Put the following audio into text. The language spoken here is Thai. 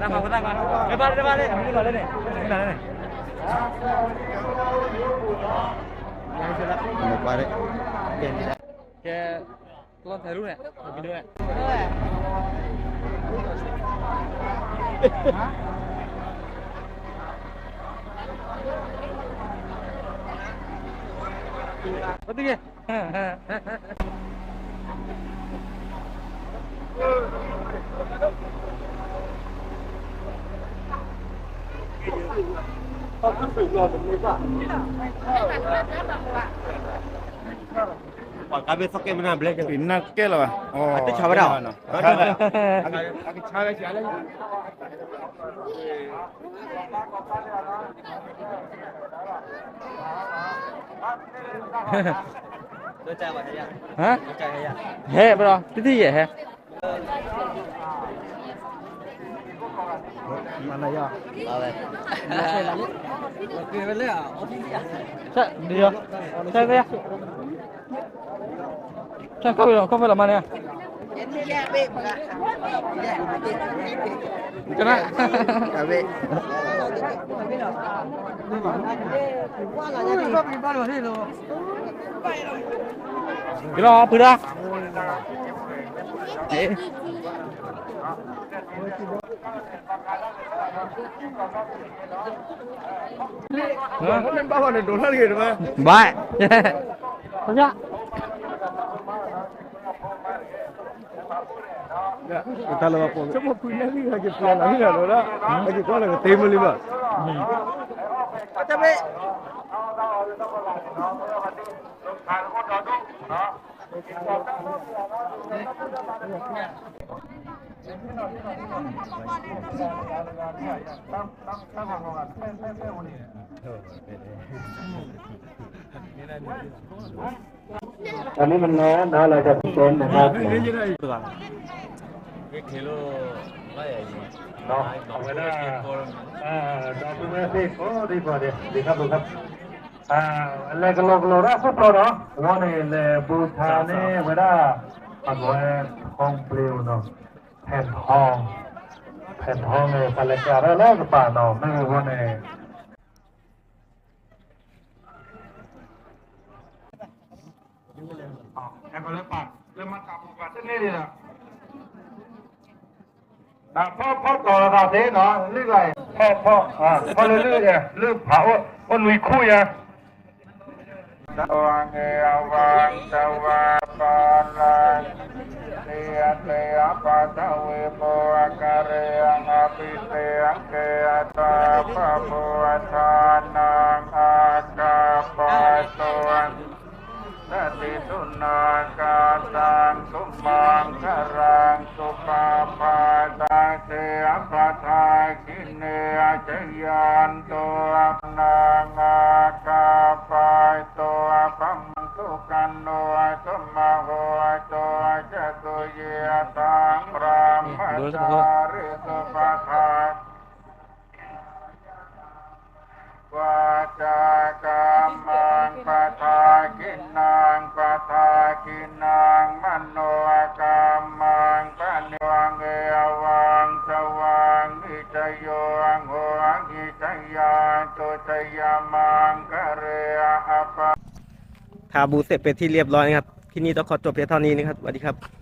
đang vào đang vào lên vào lên vào lên lên vào lên này. Lên vào lên này. Một qua đấy. Tiền gì đấy kia con thấy luôn này. Một cái đứa này. What do you? Kabezok emang black ya. Inakkel lah. Oh. Atau cawar dah. Aku cawar jalan. Hah? है bro कितनी है Mana ya? Vale. Chạy đi rồi. Chạy về. Chạy không phải là không phải là mana. Cái này. Cà phê. Cái đó, bữa đó. Đấy. Bye. Yeah. kita lewa pol. Cuma punya ni lagi pelan lagi kan orang. Lagi kau lagi table lima. Kata be. Hãy subscribe cho kênh Ghiền ตอนนี้มันร้อนนะเราจะพิเศษนะครับเนาะเอาไว้ได้อ่าดอกไม้สิโอ้ดีกว่าดีดีครับดูครับอ่าอะไรกันโลกโลราสุดโลเนาะวันนี้เลยบูชาเนี่ยเวลาปัดไว้ทองเปลวเนาะ แผ่นทองแผ่นทองเนี่ยสัลกาแล้วแล้วก็ป่าเนาะไม่รู้ว่าเนี่ยแอบไปเลยปัดเริ่มมาจับปัดเส้นนี้ดีนะนะพ่อพ่อต่อระดับนี้เนาะเรื่อยพ่อพ่ออ่าพ่อเรื่อยเนี่อยเรื่อยเผาคนลุยคู่ยังตะวันเอวังต ตาปะโมทานังอาคาปะตวันสติสุนาคาตังสุมังคารังสุปาปาตังเสยปะทาคินเนจยันตัวนางาคาปายตัวปัมสุกันโนสุมาโหตัวจตุเยตังรามจ กินังมโนกรรมังปะนิวังเอวังสวังอิจโยงหัวอิจยาตุจยามังกะเรอปะทาบูเสร็จเป็นที่เรียบร้อยนะครับ ที่นี่ต้องขอจบเพียงเท่านี้นะครับสวัสดีครับ